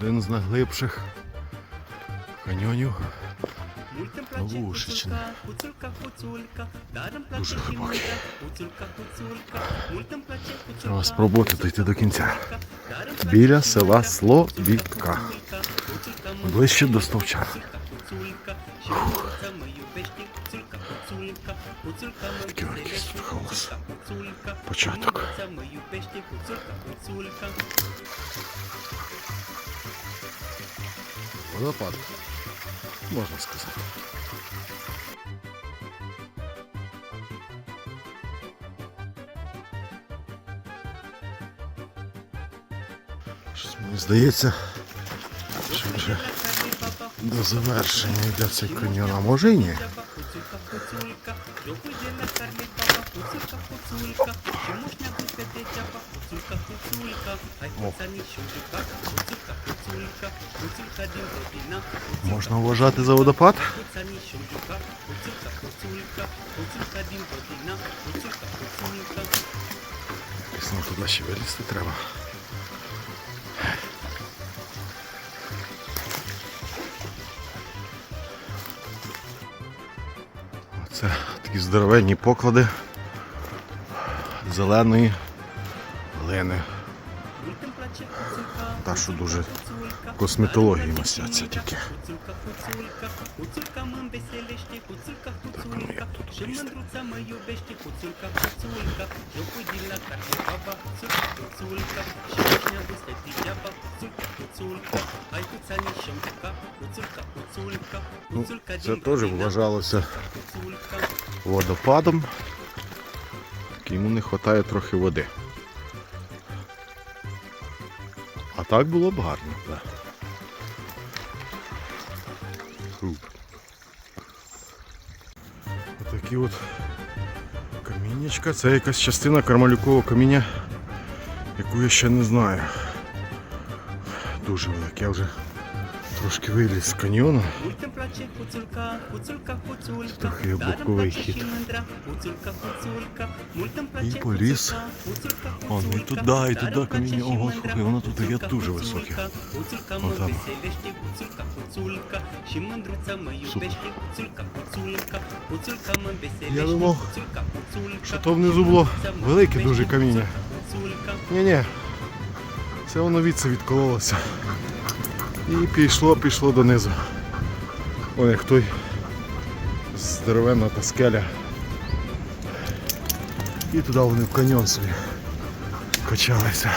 Один з найглибших каньйонів. Плаче Дуже глибокий. Треба спробувати дойти до кінця. Біля села Слобідка. Ближче до стовча. Такий якийсь тут хаос. Початок. що молиться мою пешті, гуцулька, гуцулька. Водопад. Можна сказати. Щось мені здається, що вже до завершення йде цей каньйон, а може і ні. Гуцулька, можна вважати за водопад. нам туди ще вилізти треба. Це такі здоровенні поклади зеленої глини. Та, що дуже косметології даром мастяться тільки. Ну, це теж вважалося водопадом. Йому не вистачає трохи води. А так було б гарно, так. Супер. Отакі от каміннячка. Це якась частина кармалюкового каміння, яку я ще не знаю. Дуже велик, Я вже трошки виліз з каньйону. Плаче гуцулька, гуцулька, Трохи даром плаче хід. щемендра, гуцулька, гуцулька, мультом плаче І поліз. гуцулька, Он, і туди, і туди каміння. Ого, слухай, воно тут гуцулька, дуже високе. Гуцулька, Отам. мов веселішті, гуцулька, гуцулька, щемендруця мою гуцулька, гуцулька, мов веселішті, Я думав, гуцулька, гуцулька, що то внизу було велике дуже каміння. Ні-ні. Це воно від відкололося. І пішло, пішло донизу. Ой, як той здоровенна та скеля. І туди вони в каньйон собі качалися.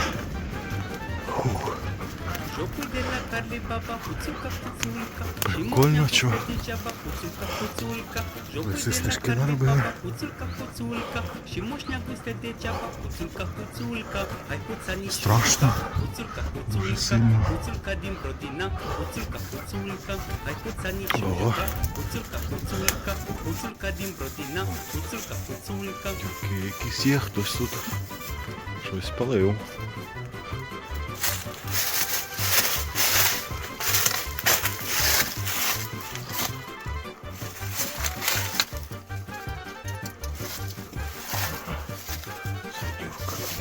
Чаба, гуцулька, гуцулька. Ай гуцані Страшно. Дуже сильно. Ого. Такі якісь є, хтось тут щось палив.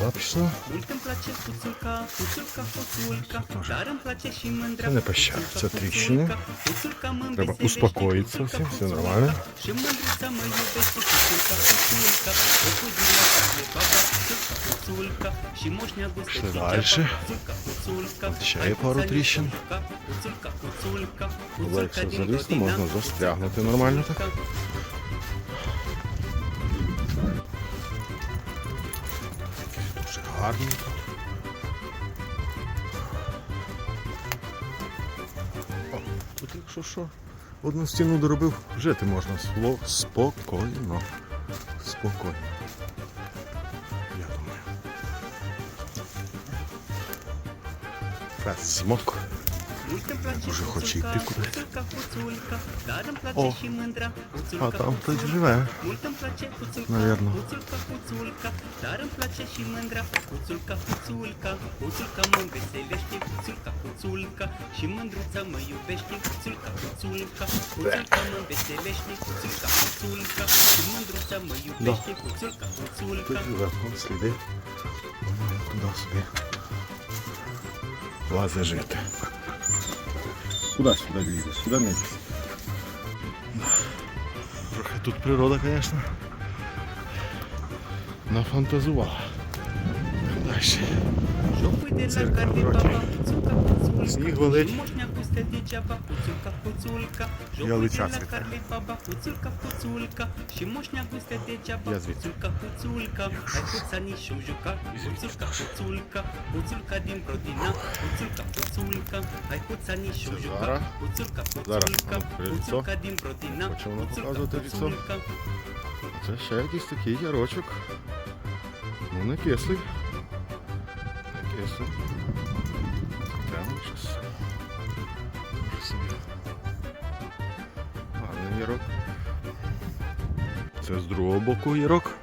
Туди пішла. Мультом плаче гуцулька. Це теж. Даром плаче щемендра. Це не пощада, це тріщини. Треба успокоїтися всім, все нормально. Щемендруця мою бесті, гуцулька, гуцулька. Опуділа карлі баба, гуцулька, гуцулька. Ще можна гуляти Пішли дальше. Гуцулька. От ще є пару тріщин. Але Гуцулька, якщо дім залізти, можна застрягнути нормально так. Гарно. О, тут якщо що, одну стіну доробив, жити можна Сло- спокійно. Спокійно. Я думаю. Раз, змок. Мультом плаче Дуже хоче гуцулька, йти кудись. гуцулька, гуцулька. Даром О, плаче щемендра. Гуцулька, А там хтось гуцулька. живе. Мультом плаче гуцулька, Навірно. гуцулька, гуцулька, даром плаче щемендра, гуцулька, гуцулька, гуцулька, мон веселішті, гуцулька, гуцулька, щемендруця мою бешті, гуцулька, гуцулька, гуцулька, мон веселішті, гуцулька, гуцулька, щемендруця мою Да. бешті, гуцулька, гуцулька. Хтось живе, вон сліди. Думаю, туди собі лазе жити. Куда сюди лізеш? Сюди не. Трохи тут природа, звісно. Нафантазувала. Далі. Жопуйте Церква, на карлі куцулька, куцулька. Сніг валить. Можна пустити джаба, куцулька, куцулька. Цвіте. карлі баба, куцулька, куцулька. Ще можна пустити джаба, Я звідси. куцулька, куцулька. Хай куцані шумжука, куцулька, куцулька. Куцулька дім родина, куцулька, куцулька. Хай куцані шумжука, зараз. куцулька, Зараз, куцулька. ну, лицо. Куцулька дім родина, Хоче воно куцулька, показувати лицо? куцулька. Це ще якийсь такий ярочок. Ну не кислий. Не кислий. Прямо щось. Може собі. Це з другого боку ярок.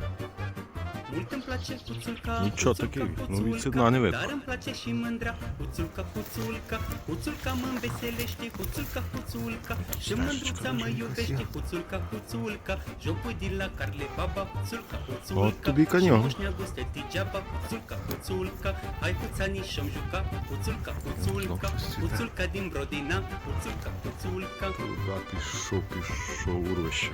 Куцулька, Нічого куцулька, такий, ну, куцулька. від сідна не видно. Даром плаче шимендра, куцулька, куцулька, куцулька мим веселішті, куцулька, куцулька, шимендруца мою вешті, куцулька, куцулька, жопу діла карлі баба, куцулька, куцулька. От тобі й коньок. Можна густити джаба, куцулька, куцулька, ай куцані шомжука, куцулька, куцулька, щось цвіте. куцулька дім родина, куцулька, куцулька. Куда пішов, пішов урвище.